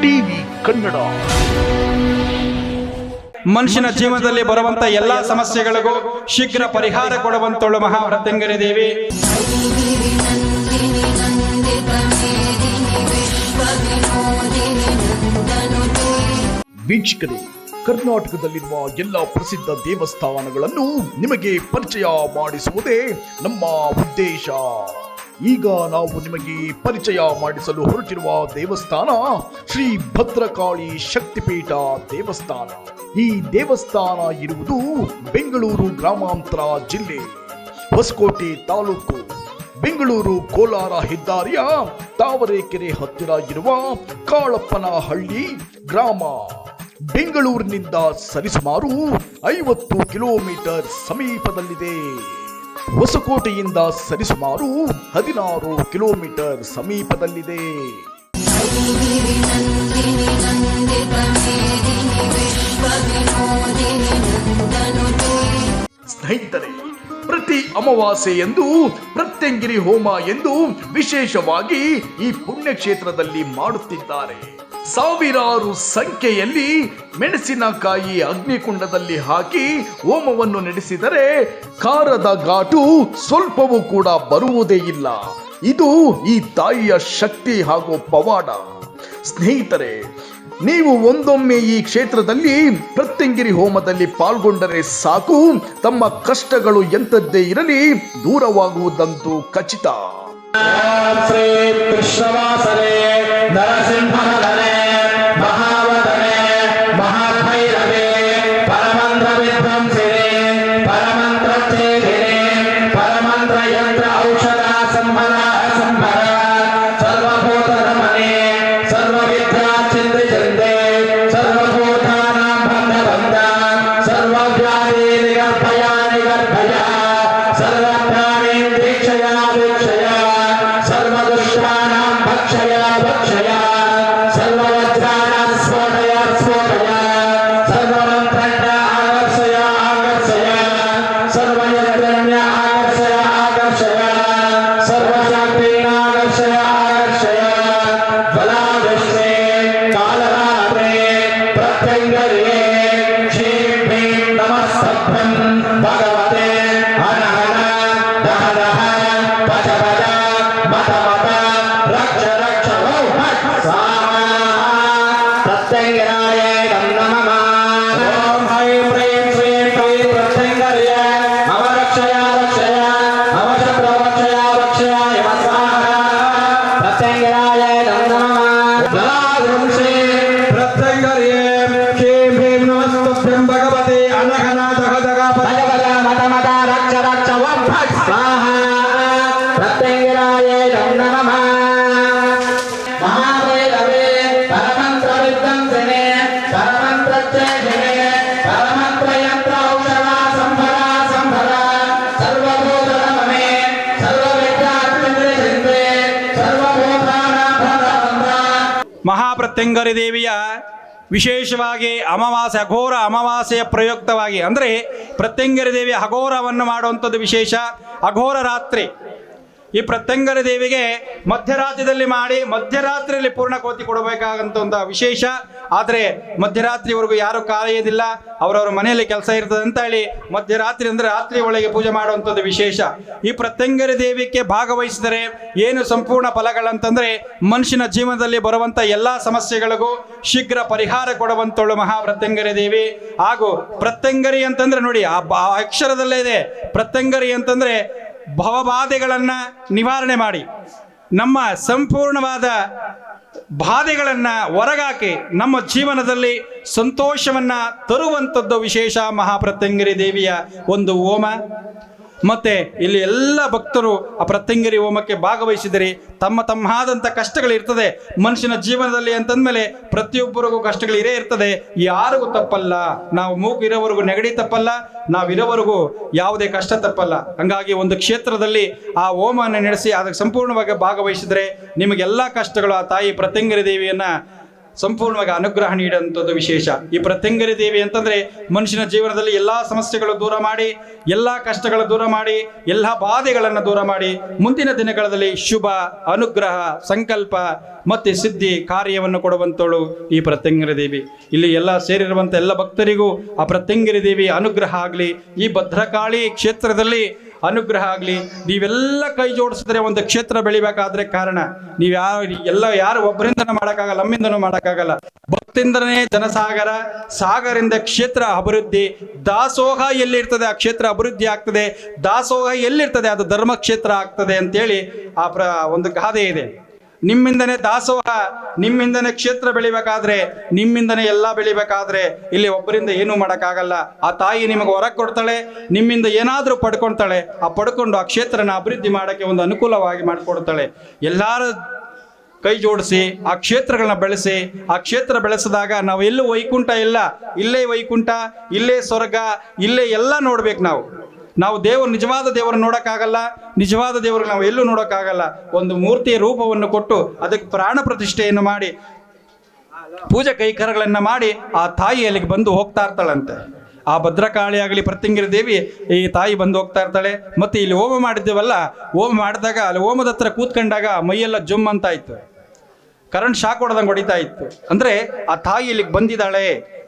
TV Kannada. ಮನುಷ್ಯನ ಜೀವನದಲ್ಲಿ ಬರುವಂತ ಎಲ್ಲಾ ಸಮಸ್ಯೆಗಳಿಗೂ ಶೀಘ್ರ ಪರಿಹಾರ ಕೊಡುವಂತಳು ಮಹಾವ್ರತಂಗರಿ ದೇವಿ. ವೀಕ್ಷಕರೇ ಕರ್ನಾಟಕದಲ್ಲಿರುವ ಎಲ್ಲ ಪ್ರಸಿದ್ಧ ದೇವಸ್ಥಾನಗಳನ್ನು ನಿಮಗೆ ಪರಿಚಯ ಮಾಡಿಸುವುದೇ ನಮ್ಮ ಉದ್ದೇಶ. ಈಗ ನಾವು ನಿಮಗೆ ಪರಿಚಯ ಮಾಡಿಸಲು ಹೊರಟಿರುವ ದೇವಸ್ಥಾನ ಶ್ರೀ ಭದ್ರಕಾಳಿ ಶಕ್ತಿಪೀಠ ದೇವಸ್ಥಾನ. ಈ ದೇವಸ್ಥಾನ ಇರುವುದು ಬೆಂಗಳೂರು ಗ್ರಾಮಾಂತರ ಜಿಲ್ಲೆ ಹೊಸಕೋಟೆ ತಾಲೂಕು. ಬೆಂಗಳೂರು ಕೋಲಾರ ಹೆದ್ದಾರಿಯ ತಾವರೆಕೆರೆ ಹತ್ತಿರ ಇರುವ ಕಾಳಪ್ಪನಹಳ್ಳಿ ಗ್ರಾಮ. ಬೆಂಗಳೂರಿನಿಂದ ಸರಿಸುಮಾರು ಐವತ್ತು ಕಿಲೋಮೀಟರ್ ಸಮೀಪದಲ್ಲಿದೆ. ಹೊಸಕೋಟೆಯಿಂದ ಸರಿಸುಮಾರು ಹದಿನಾರು ಕಿಲೋಮೀಟರ್ ಸಮೀಪದಲ್ಲಿದೆ. ಸ್ನೇಹಿತರೆ, ಪ್ರತಿ ಅಮಾವಾಸ್ಯೆ ಎಂದು, ಪ್ರತ್ಯಂಗಿರಿ ಹೋಮ ಎಂದು ವಿಶೇಷವಾಗಿ ಈ ಪುಣ್ಯಕ್ಷೇತ್ರದಲ್ಲಿ ಮಾಡುತ್ತಿದ್ದಾರೆ. ಸಾವಿರಾರು ಸಂಖ್ಯೆಯಲ್ಲಿ ಮೆಣಸಿನಕಾಯಿ ಅಗ್ನಿಕುಂಡದಲ್ಲಿ ಹಾಕಿ ಹೋಮವನ್ನು ನಡೆಸಿದರೆ ಖಾರದ ಘಾಟು ಸ್ವಲ್ಪವೂ ಕೂಡ ಬರುವುದೇ ಇಲ್ಲ. ಇದು ಈ ತಾಯಿಯ ಶಕ್ತಿ ಹಾಗೂ ಪವಾಡ. ಸ್ನೇಹಿತರೆ, ನೀವು ಒಂದೊಮ್ಮೆ ಈ ಕ್ಷೇತ್ರದಲ್ಲಿ ಪ್ರತ್ಯಂಗಿರಿ ಹೋಮದಲ್ಲಿ ಪಾಲ್ಗೊಂಡರೆ ಸಾಕು. ತಮ್ಮ ಕಷ್ಟಗಳು ಎಂಥದ್ದೇ ಇರಲಿ, ದೂರವಾಗುವುದಂತೂ ಖಚಿತ. ಮಹಾಪ್ರತ್ಯಂಗರಿ ದೇವಿಯ ವಿಶೇಷವಾಗಿ ಅಮಾವಾಸ್ಯೆ, ಅಘೋರ ಅಮಾವಾಸ್ಯೆಯ ಪ್ರಯುಕ್ತವಾಗಿ, ಅಂದರೆ ಪ್ರತ್ಯಂಗರಿ ದೇವಿಯ ಅಘೋರವನ್ನು ಮಾಡುವಂಥದ್ದು ವಿಶೇಷ ಅಘೋರ ರಾತ್ರಿ. ಈ ಪ್ರತ್ಯಂಗರ ದೇವಿಗೆ ಮಧ್ಯರಾತ್ರಿಯಲ್ಲಿ ಮಾಡಿ ಮಧ್ಯರಾತ್ರಿಯಲ್ಲಿ ಪೂರ್ಣ ಕೋತಿ ಕೊಡಬೇಕಾದಂತ ಒಂದು ವಿಶೇಷ. ಆದರೆ ಮಧ್ಯರಾತ್ರಿವರೆಗೂ ಯಾರು ಕಾಯೋದಿಲ್ಲ ಅವರವರ ಮನೆಯಲ್ಲಿ ಕೆಲಸ ಇರ್ತದೆ ಅಂತ ಹೇಳಿ ಮಧ್ಯರಾತ್ರಿ ಅಂದರೆ ರಾತ್ರಿ ಒಳಗೆ ಪೂಜೆ ಮಾಡುವಂಥದ್ದು ವಿಶೇಷ. ಈ ಪ್ರತ್ಯಂಗರ ದೇವಿಗೆ ಭಾಗವಹಿಸಿದರೆ ಏನು ಸಂಪೂರ್ಣ ಫಲಗಳಂತಂದ್ರೆ ಮನುಷ್ಯನ ಜೀವನದಲ್ಲಿ ಬರುವಂತ ಎಲ್ಲಾ ಸಮಸ್ಯೆಗಳಿಗೂ ಶೀಘ್ರ ಪರಿಹಾರ ಕೊಡುವಂತಳು ಮಹಾಪ್ರತ್ಯಂಗರಿ ದೇವಿ. ಹಾಗೂ ಪ್ರತ್ಯಂಗರಿ ಅಂತಂದ್ರೆ ನೋಡಿ ಆ ಅಕ್ಷರದಲ್ಲೇ ಇದೆ. ಪ್ರತ್ಯಂಗರಿ ಅಂತಂದ್ರೆ ಭವಬಾಧೆಗಳನ್ನ ನಿವಾರಣೆ ಮಾಡಿ, ನಮ್ಮ ಸಂಪೂರ್ಣವಾದ ಬಾಧೆಗಳನ್ನು ಹೊರಗಾಕಿ, ನಮ್ಮ ಜೀವನದಲ್ಲಿ ಸಂತೋಷವನ್ನು ತರುವಂಥದ್ದು ವಿಶೇಷ ಮಹಾಪ್ರತ್ಯಂಗರಿ ದೇವಿಯ ಒಂದು ಹೋಮ. ಮತ್ತೆ ಇಲ್ಲಿ ಎಲ್ಲ ಭಕ್ತರು ಆ ಪ್ರತ್ಯಂಗರಿ ಹೋಮಕ್ಕೆ ಭಾಗವಹಿಸಿದರೆ ತಮ್ಮ ತಮ್ಮಾದಂಥ ಕಷ್ಟಗಳಿರ್ತದೆ ಮನುಷ್ಯನ ಜೀವನದಲ್ಲಿ ಅಂತಂದಮೇಲೆ ಪ್ರತಿಯೊಬ್ಬರಿಗೂ ಕಷ್ಟಗಳು ಇರೇ ಇರ್ತದೆ. ಯಾರಿಗೂ ತಪ್ಪಲ್ಲ. ನಾವು ಮೂಗು ಇರೋವರೆಗೂ ನೆಗಡಿ ತಪ್ಪಲ್ಲ. ನಾವಿರೋವರೆಗೂ ಯಾವುದೇ ಕಷ್ಟ ತಪ್ಪಲ್ಲ. ಹಂಗಾಗಿ ಒಂದು ಕ್ಷೇತ್ರದಲ್ಲಿ ಆ ಹೋಮವನ್ನು ನಡೆಸಿ ಅದಕ್ಕೆ ಸಂಪೂರ್ಣವಾಗಿ ಭಾಗವಹಿಸಿದರೆ ನಿಮಗೆಲ್ಲ ಕಷ್ಟಗಳು ಆ ತಾಯಿ ಪ್ರತ್ಯಂಗರಿ ದೇವಿಯನ್ನ ಸಂಪೂರ್ಣವಾಗಿ ಅನುಗ್ರಹ ನೀಡುವಂಥದ್ದು ವಿಶೇಷ. ಈ ಪ್ರತ್ಯಂಗರಿ ದೇವಿ ಅಂತಂದ್ರೆ ಮನುಷ್ಯನ ಜೀವನದಲ್ಲಿ ಎಲ್ಲಾ ಸಮಸ್ಯೆಗಳು ದೂರ ಮಾಡಿ, ಎಲ್ಲಾ ಕಷ್ಟಗಳು ದೂರ ಮಾಡಿ, ಎಲ್ಲ ಬಾಧೆಗಳನ್ನು ದೂರ ಮಾಡಿ, ಮುಂದಿನ ದಿನಗಳಲ್ಲಿ ಶುಭ, ಅನುಗ್ರಹ, ಸಂಕಲ್ಪ ಮತ್ತೆ ಸಿದ್ಧಿ ಕಾರ್ಯವನ್ನು ಕೊಡುವಂಥಳು ಈ ಪ್ರತ್ಯಂಗರಿ ದೇವಿ. ಇಲ್ಲಿ ಎಲ್ಲ ಸೇರಿರುವಂಥ ಎಲ್ಲ ಭಕ್ತರಿಗೂ ಆ ಪ್ರತ್ಯಂಗರಿ ದೇವಿ ಅನುಗ್ರಹ ಆಗಲಿ. ಈ ಭದ್ರಕಾಳಿ ಕ್ಷೇತ್ರದಲ್ಲಿ ಅನುಗ್ರಹ ಆಗಲಿ. ನೀವೆಲ್ಲ ಕೈ ಜೋಡಿಸಿದ್ರೆ ಒಂದು ಕ್ಷೇತ್ರ ಬೆಳಿಬೇಕಾದ್ರೆ ಕಾರಣ. ನೀವು ಯಾರು, ಎಲ್ಲ ಯಾರು ಒಬ್ಬರಿಂದನೂ ಮಾಡೋಕ್ಕಾಗಲ್ಲ, ನಮ್ಮಿಂದನೂ ಮಾಡೋಕ್ಕಾಗಲ್ಲ. ಭಕ್ತಿಂದನೇ ಜನಸಾಗರ ಸಾಗರಿಂದ ಕ್ಷೇತ್ರ ಅಭಿವೃದ್ಧಿ. ದಾಸೋಹ ಎಲ್ಲಿರ್ತದೆ? ಆ ಕ್ಷೇತ್ರ ಅಭಿವೃದ್ಧಿ ಆಗ್ತದೆ. ದಾಸೋಹ ಎಲ್ಲಿರ್ತದೆ? ಅದು ಧರ್ಮ ಕ್ಷೇತ್ರ ಆಗ್ತದೆ ಅಂತೇಳಿ ಆ ಪ್ರ, ಒಂದು ಗಾದೆ ಇದೆ. ನಿಮ್ಮಿಂದನೇ ದಾಸೋಹ, ನಿಮ್ಮಿಂದನೇ ಕ್ಷೇತ್ರ ಬೆಳಿಬೇಕಾದ್ರೆ, ನಿಮ್ಮಿಂದನೇ ಎಲ್ಲ ಬೆಳಿಬೇಕಾದ್ರೆ ಇಲ್ಲಿ ಒಬ್ಬರಿಂದ ಏನೂ ಮಾಡೋಕ್ಕಾಗಲ್ಲ. ಆ ತಾಯಿ ನಿಮಗೆ ಹೊರ ಕೊಡ್ತಾಳೆ, ನಿಮ್ಮಿಂದ ಏನಾದರೂ ಪಡ್ಕೊಳ್ತಾಳೆ, ಆ ಪಡ್ಕೊಂಡು ಆ ಕ್ಷೇತ್ರನ ಅಭಿವೃದ್ಧಿ ಮಾಡೋಕ್ಕೆ ಒಂದು ಅನುಕೂಲವಾಗಿ ಮಾಡಿಕೊಡ್ತಾಳೆ. ಎಲ್ಲರ ಕೈ ಜೋಡಿಸಿ, ಆ ಕ್ಷೇತ್ರಗಳನ್ನ ಬೆಳೆಸಿ, ಆ ಕ್ಷೇತ್ರ ಬೆಳೆಸಿದಾಗ ನಾವು ಎಲ್ಲೂ ವೈಕುಂಠ ಇಲ್ಲ. ಇಲ್ಲೇ ವೈಕುಂಠ, ಇಲ್ಲೇ ಸ್ವರ್ಗ, ಇಲ್ಲೇ ಎಲ್ಲ ನೋಡ್ಬೇಕು ನಾವು. ನಾವು ದೇವರು ನಿಜವಾದ ದೇವರನ್ನು ನೋಡೋಕ್ಕಾಗಲ್ಲ, ನಿಜವಾದ ದೇವರಿಗೆ ನಾವು ಎಲ್ಲೂ ನೋಡೋಕ್ಕಾಗಲ್ಲ. ಒಂದು ಮೂರ್ತಿಯ ರೂಪವನ್ನು ಕೊಟ್ಟು ಅದಕ್ಕೆ ಪ್ರಾಣ ಪ್ರತಿಷ್ಠೆಯನ್ನು ಮಾಡಿ, ಪೂಜೆ ಕೈಕರಗಳನ್ನು ಮಾಡಿ ಆ ತಾಯಿ ಅಲ್ಲಿಗೆ ಬಂದು ಹೋಗ್ತಾ ಇರ್ತಾಳಂತೆ. ಆ ಭದ್ರಕಾಳಿ ಆಗಲಿ ಪ್ರತಿಂಗಿರಿ ದೇವಿ ಈ ತಾಯಿ ಬಂದು ಹೋಗ್ತಾ ಇರ್ತಾಳೆ. ಮತ್ತು ಇಲ್ಲಿ ಹೋಮ ಮಾಡಿದ್ದೇವಲ್ಲ, ಹೋಮ ಮಾಡಿದಾಗ ಅಲ್ಲಿ ಹೋಮದ ಹತ್ರ ಕೂತ್ಕೊಂಡಾಗ ಮೈಯೆಲ್ಲ ಜುಮ್ ಅಂತ ಇತ್ತು ಕರೆಂಟ್ ಶಾಕ್ ಹೊಡೆದಂಗೆ ಹೊಡಿತಾ ಇತ್ತು. ಅಂದರೆ ಆ ತಾಯಿ ಇಲ್ಲಿಗೆ ಬಂದಿದ್ದಾಳೆ,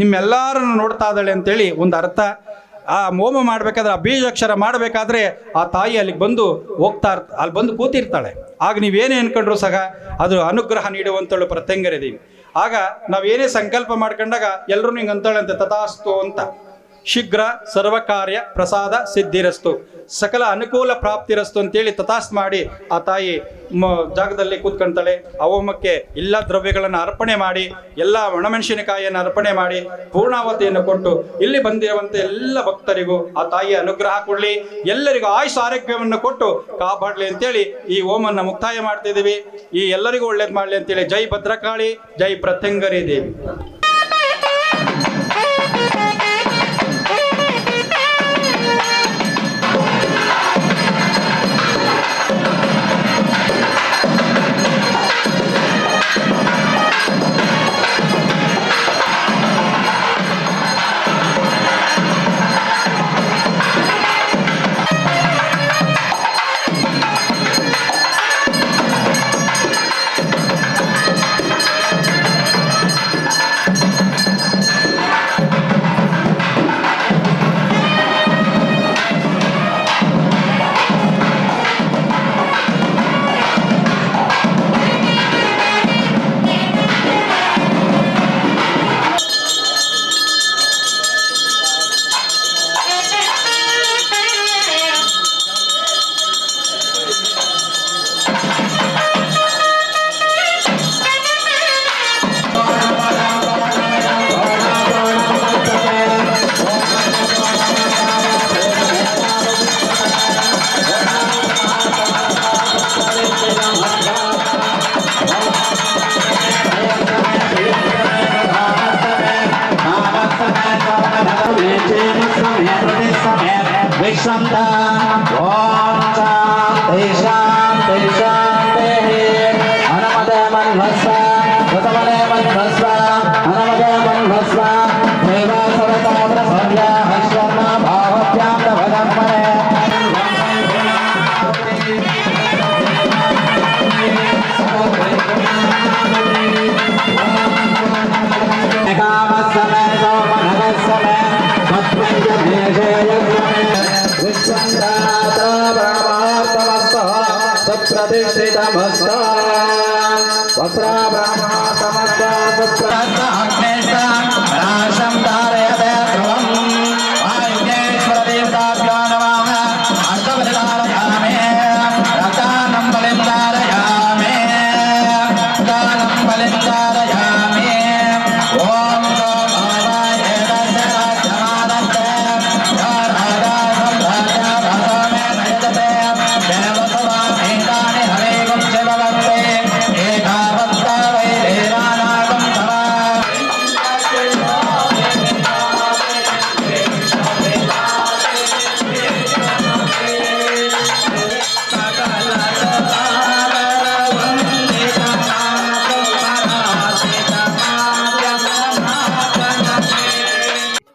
ನಿಮ್ಮೆಲ್ಲರನ್ನು ನೋಡ್ತಾ ಇದ್ದಾಳೆ ಅಂತೇಳಿ ಒಂದು ಅರ್ಥ. ಆ ಹೋಮ ಮಾಡ್ಬೇಕಾದ್ರೆ, ಆ ಬೀಜಾಕ್ಷರ ಮಾಡಬೇಕಾದ್ರೆ ಆ ತಾಯಿ ಅಲ್ಲಿಗೆ ಬಂದು ಹೋಗ್ತಾ ಅಲ್ಲಿ ಬಂದು ಕೂತಿರ್ತಾಳೆ. ಆಗ ನೀವೇನೇ ಅನ್ಕೊಂಡ್ರು ಸಹ? ಅದು ಅನುಗ್ರಹ ನೀಡುವಂಥಳು ಪ್ರತ್ಯಂಗರಿದ್ದೀವಿ. ದೇವಿ ಆಗ ನಾವೇನೇ ಸಂಕಲ್ಪ ಮಾಡ್ಕೊಂಡಾಗ ಎಲ್ಲರೂ ನಿಂಗೆ ಅಂತಾಳೆ ಅಂತ, ತಥಾಸ್ತು ಅಂತ. ಶೀಘ್ರ ಸರ್ವ ಕಾರ್ಯ ಪ್ರಸಾದ ಸಿದ್ಧಿರಸ್ತು. ಸಕಲ ಅನುಕೂಲ ಪ್ರಾಪ್ತಿರಸ್ತು ಅಂತೇಳಿ ತಥಾಸ್ ಮಾಡಿ ಆ ತಾಯಿ ಜಾಗದಲ್ಲಿ ಕೂತ್ಕೊಂತಾಳೆ. ಅವಮಕ್ಕೆ ಎಲ್ಲ ದ್ರವ್ಯಗಳನ್ನು ಅರ್ಪಣೆ ಮಾಡಿ, ಎಲ್ಲ ಒಣಮೆಣಸಿನಕಾಯಿಯನ್ನು ಅರ್ಪಣೆ ಮಾಡಿ ಪೂರ್ಣಾವತಿಯನ್ನು ಕೊಟ್ಟು ಇಲ್ಲಿ ಬಂದಿರುವಂತೆ ಎಲ್ಲ ಭಕ್ತರಿಗೂ ಆ ತಾಯಿಯ ಅನುಗ್ರಹ ಕೊಡಲಿ. ಎಲ್ಲರಿಗೂ ಆಯುಷ ಆರೋಗ್ಯವನ್ನು ಕೊಟ್ಟು ಕಾಪಾಡಲಿ ಅಂತೇಳಿ ಈ ಓಮನ್ನು ಮುಕ್ತಾಯ ಮಾಡ್ತಿದ್ದೀವಿ. ಈ ಎಲ್ಲರಿಗೂ ಒಳ್ಳೇದು ಮಾಡಲಿ ಅಂತೇಳಿ ಜೈ ಭದ್ರಕಾಳಿ, ಜೈ ಪ್ರತ್ಯಂಗರಿ ದೇವಿ. कृतमले मन्वस्व हनुमते मन्वस्व देव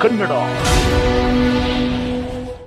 ಟಿವಿ ಕನ್ನಡ